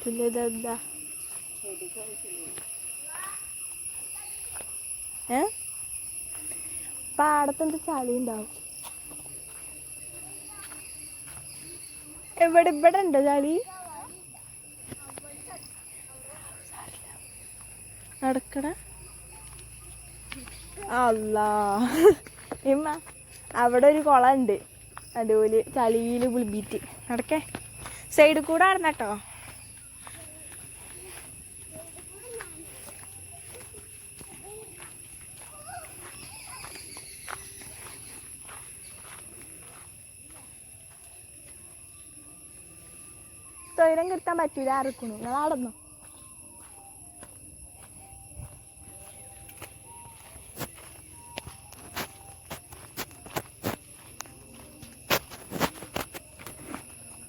പിന്നെ ഇതെന്താ ഏ പാടത്തെന്ത് ചളി ഉണ്ടാവും എവിടെ ഇവിടെ ഉണ്ടോ ചളി? നടക്കട അല്ലാ ഇമ്മ അവിടെ ഒരു കുളം ഉണ്ട്. അതുപോലെ ചളിയിൽ പുളിബീറ്റ് നടക്കേ. സൈഡ് കൂടെ നടന്നട്ടോ തൊയിരം കിട്ടാൻ പറ്റൂല ആർക്കണു നിങ്ങൾ നടന്നോ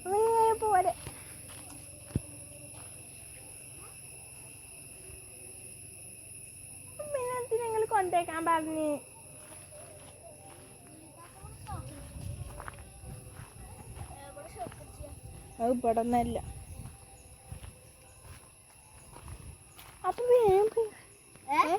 ഇങ്ങനെ പോരെ പിന്നെ നിങ്ങൾ കൊണ്ടേക്കാൻ പറഞ്ഞ്. അത് ഇവിടെ ഒന്നല്ല അപ്പൊ വേഗം പോ. ഏ?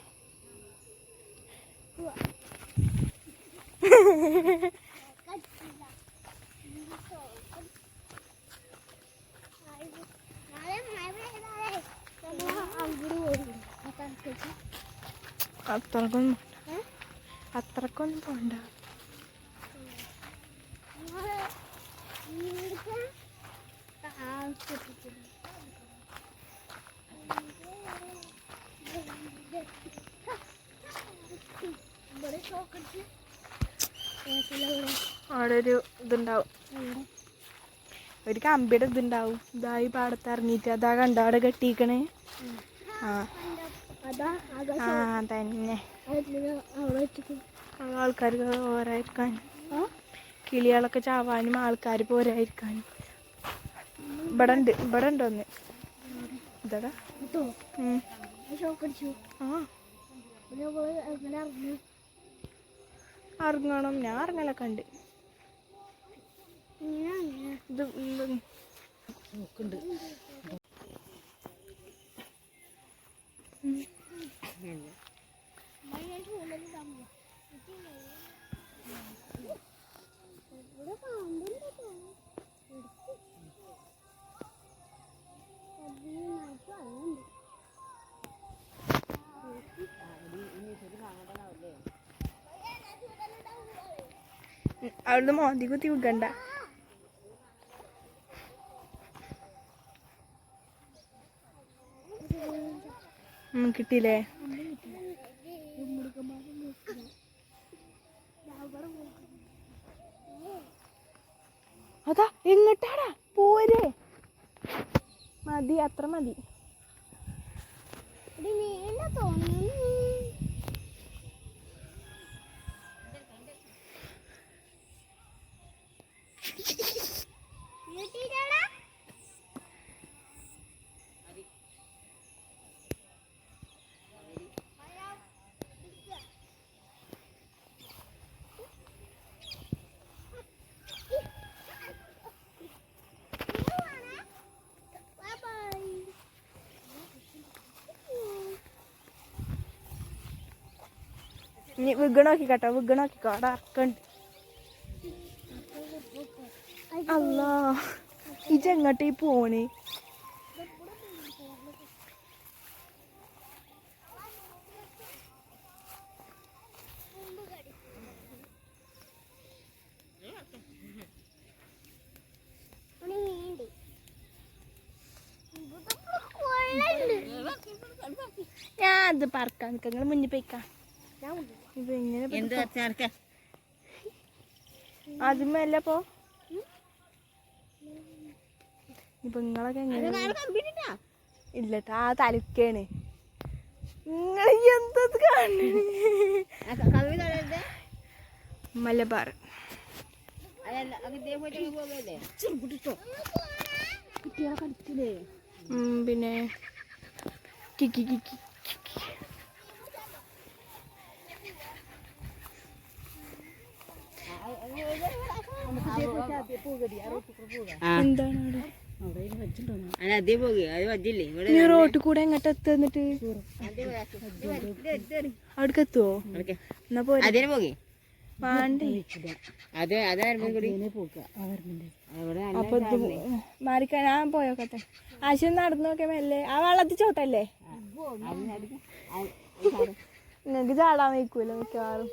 അത്രക്കൊന്നും അത്രക്കൊന്നും പോണ്ട. അവിടെ ഒരു ഇതുണ്ടാവും. ഒരു കമ്പിയുടെ ഇതുണ്ടാവും. ഇതായി പാടത്ത് ഇറങ്ങിയിട്ട്. അതാ കണ്ടവിടെ കെട്ടിക്കണേ ആ. ആ തന്നെ ആൾക്കാർക്ക് പോരായിരിക്കാൻ കിളികളൊക്കെ ചാവാനും ആൾക്കാർ പോരായിരിക്കാനും ഇവിടെ ഉണ്ട് ഇവിടെ ഉണ്ട് ഒന്ന് ഇറങ്ങണം. ഞാൻ ഇറങ്ങലൊക്കെ ഉണ്ട്. ഇത് ഇത് അവിടുന്ന് മോന്തി കുത്തി വിൽക്കണ്ട. കിട്ടിയില്ലേ? മതി അത്ര മതി ഇനി വിഗണോക്കി കേട്ടോ വിഗണോക്കിക്കോ അവിടെ ഇറക്കണ്ട് അല്ലാ ഇജെങ്ങട്ടേ പോണേ? ഞാൻ അത് പറക്കാം നിങ്ങൾ മുന്നിൽ പോയിക്കാം. ഇത് ഇങ്ങനെ എന്ത് ചേർക്ക അതുമല്ല പോ. ഇപ്പൊ നിങ്ങളൊക്കെ എങ്ങനെ ഇല്ലട്ടാ ആ തലക്കാണ്. നിങ്ങൾ എന്തത്? മലബാർ. പിന്നെ കിക്കി കിക്കി ആ എന്താണ് അവിടെ അല്ല അതേ പോകെ അത് വജ്ജില്ലേ ഇവിടെ നീ റോട്ടിൽ കൂടെ എങ്ങോട്ട് എത്തുന്നിട്ട് അവിടേക്ക് എത്തുവോ. എന്നാ നല്ല അപ്പൊ മാറിക്കാൻ ഞാൻ പോയോക്കട്ടെ. ആശയം നടന്നു നോക്കിയ മെല്ലെ ആ വെള്ളത്തിൽ ചോട്ടല്ലേ? നിങ്ങക്ക് ചാടാൻ വയ്ക്കൂല മിക്കവാറും.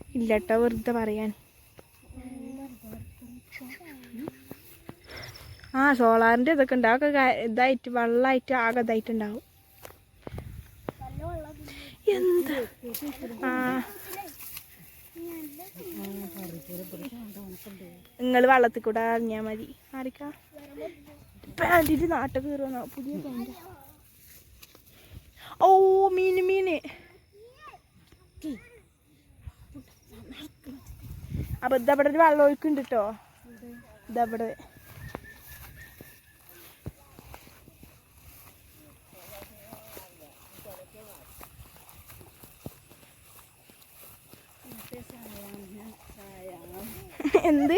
ഇല്ലട്ടോ വെറുതെ പറയാൻ. ആ സോളാറിന്റെ ഇതൊക്കെ ഉണ്ട്. അതൊക്കെ ഇതായിട്ട് വെള്ളമായിട്ട് ആകെ ഇതായിട്ടുണ്ടാവും എന്താ? ആ. നിങ്ങൾ വെള്ളത്തിൽ കൂടെ അറിഞ്ഞാ മതി. ആരിക്കാ? പാന്റിട്ട് നാട്ടിൽ കയറുന്ന പുതിയ പാന്റ് ഓ അപ്പൊ ഇതവിടെ ഒരു വെള്ളം ഒഴുക്കുണ്ട് കേട്ടോ ഇതവിടെ. എന്ത്?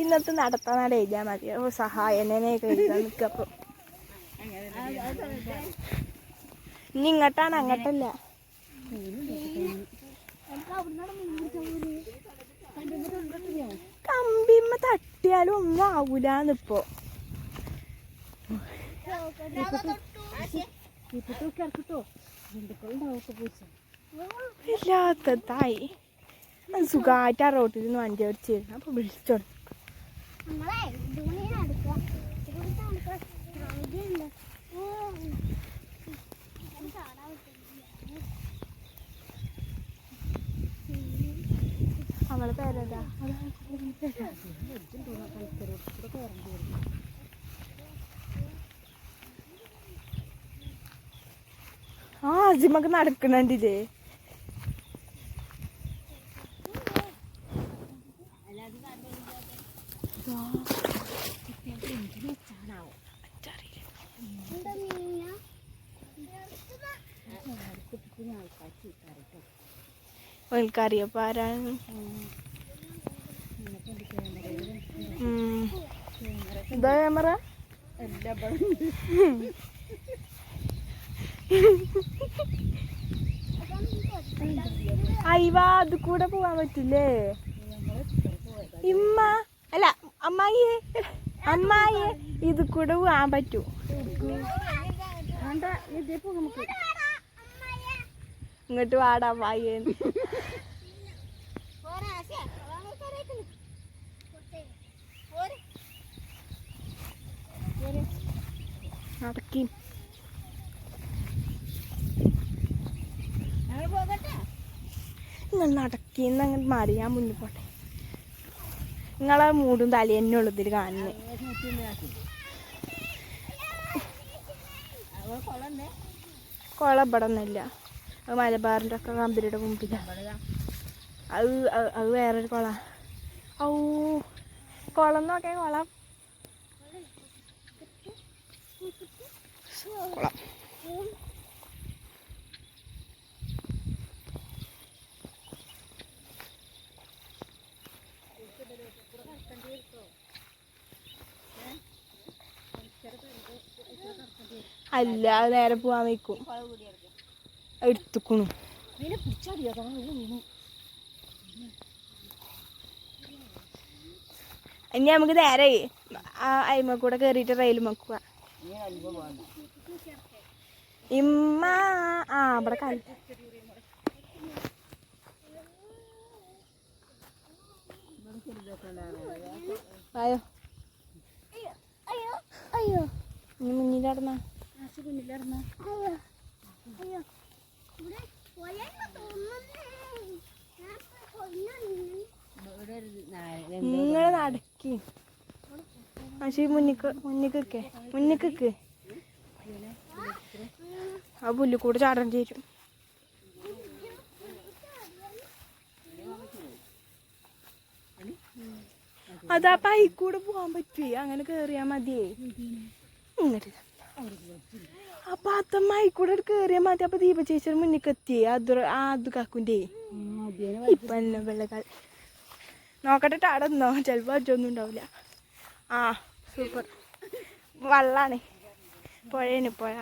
ഇന്നത്തെ നടത്താനാണ് എഴുതിയാ മതി. സഹായനെ കഴിക്കാൻ നിൽക്കപ്പോ ഇനി ഇങ്ങോട്ടാണ് അങ്ങോട്ടല്ല. കമ്പിമ്മ തട്ടിയാലും ഒന്നും ആവൂലെന്നിപ്പോ ഇല്ലാത്തതായി സുഖമായിട്ട് ആ റോട്ടിൽ നിന്ന് വണ്ടി ഓടിച്ചിരുന്നു അപ്പൊ വിളിച്ചോ അവളെ പേരേതാ ആ അജിമക്ക് നടക്കണണ്ടില്ലേ? ഓൽക്കറിയപ്പോ ആരാണ്? ഉം. ഇതാ ക്യാമറ അയ്വാ അത് കൂടെ പോവാൻ പറ്റില്ലേ? ഇമ്മ അല്ല അമ്മായിയെ അമ്മായിയെ ഇത് കൂടെ പോവാൻ പറ്റൂ. ഇങ്ങോട്ട് വാടാ അമ്മായിയെ നടക്കി. നിങ്ങൾ നടക്കിന്ന് അങ്ങനെ മാറി. ഞാൻ മുന്നിൽ പോട്ടെ. നിങ്ങളെ മൂടും തലി എന്നെ ഉള്ളതിൽ കാണുന്നത് കുളം ഇവിടെ ഒന്നുമില്ല മലബാറിന്റെ ഒക്കെ കമ്പനിയുടെ മുമ്പിലാണ് അത് അത് വേറൊരു കുളം. ഔ കുളം നോക്കേ കുളം. കുളം. അല്ല അത് നേരെ പോവാൻ വയ്ക്കും. എടുത്തുക്കണു. ഇനി നമുക്ക് നേരെ ആ അയിമ കൂടെ കയറിയിട്ട് റെയിൽ മക്കുക ഇമ്മ ആ ഇവിടെ കാലി അയ്യോ അയ്യോ ഇനി മുന്നിലിടന്ന ഇവിടെ ഒരു നായ- നിങ്ങൾ നടക്കി പക്ഷേ മുന്നിക്ക് മുന്നിക്കൊക്കെ മുന്നിക്കൊക്കെ. ആ പുല്ല് കൂടെ ചാടേണ്ടി വരും. അതാ പൈക്കൂടെ പോവാൻ പറ്റി. അങ്ങനെ കേറിയാ മതിയേ. ഇതാ. അപ്പൊ അത്തമ്മ ആയിക്കൂടെ കേറിയാ മതി. അപ്പൊ ദീപ ചേച്ചിയുടെ മുന്നിൽ എത്തിയേ. ആ അത് കാക്കുണ്ടേ ഇപ്പൊ എല്ലാം വെള്ളക്കാൽ നോക്കട്ടെ അടന്നോ ചിലപ്പോൾ അജൊന്നും ഉണ്ടാവില്ല ആ സൂപ്പർ വള്ളാണ്. പുഴയാണ് പുഴ.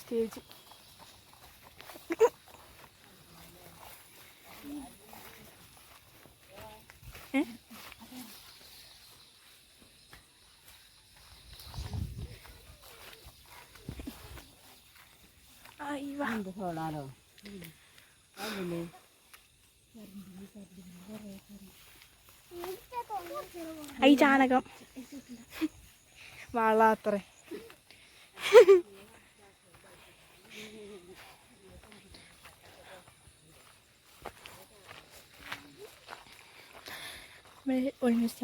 സ്റ്റേജ് സോളാറോ അതില്ലേ ഈ ചാണകം. വളാത്രേ. ഒരുമിച്ച്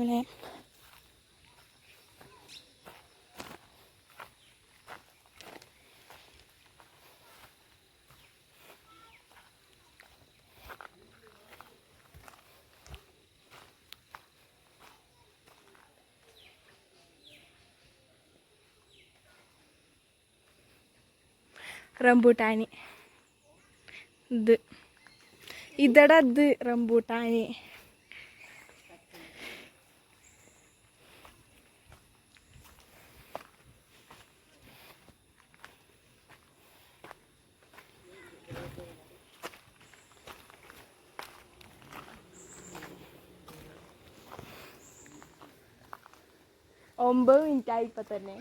റംബൂട്ടാനി. ഇത്. ഇതട ഇത് റംബൂട്ടാന്. ഒമ്പത് മിനിറ്റ് ആയി ഇപ്പൊ തന്നെ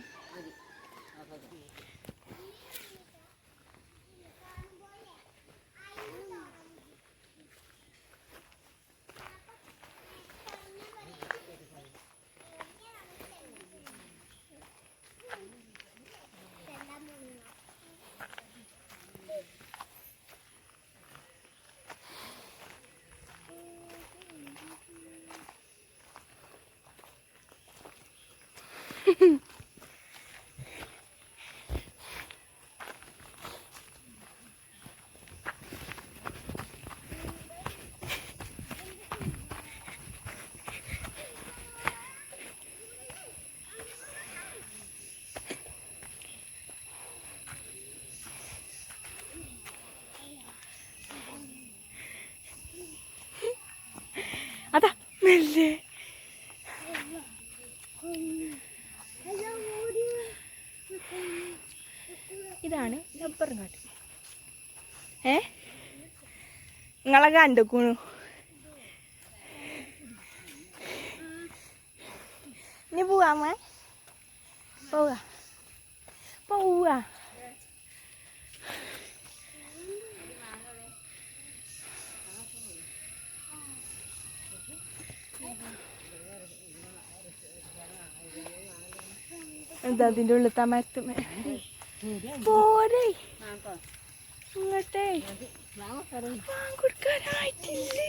അതാ മെല്ലെ കണ്ടുക്കണു ഇനി പോവാമ പോവാ പോവാ എന്താ അതിൻ്റെ ഉള്ളിൽ മരത്തുമേ പോരേ ആ ഇങ്ങോട്ടേ ഞാൻ കൊടുക്കാനായിട്ടില്ലേ